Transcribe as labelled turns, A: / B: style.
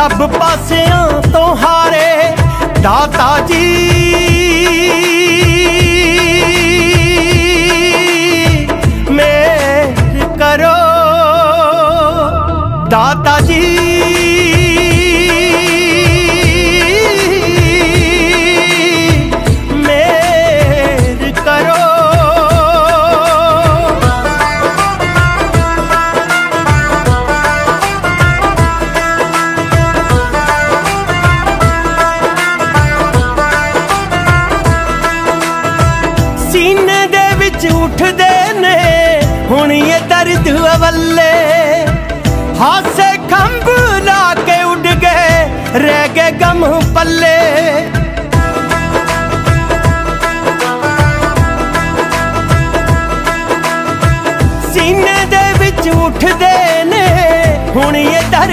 A: ਸਭ ਪਾਸਿਆਂ ਤੋਂ ਹਾਰੇ ਦਾਤਾ ਜੀ। ਮੇਰ ਕਰੋ ਦਾਤਾ ਵਿੱਚ ਉੱਠਦੇ ਨੇ। ਹੁਣ ਇਹ ਦਰਦ ਵੱਲੇ ਹਾਸੇ ਖੰਭ ਲਾ ਕੇ ਉੱਡ ਗਏ, ਰਹਿ ਗਏ ਗਮ ਪੱਲੇ। ਸੀਨੇ ਦੇ ਵਿੱਚ ਉੱਠਦੇ ਨੇ, ਹੁਣ ਇਹ ਦਰਦ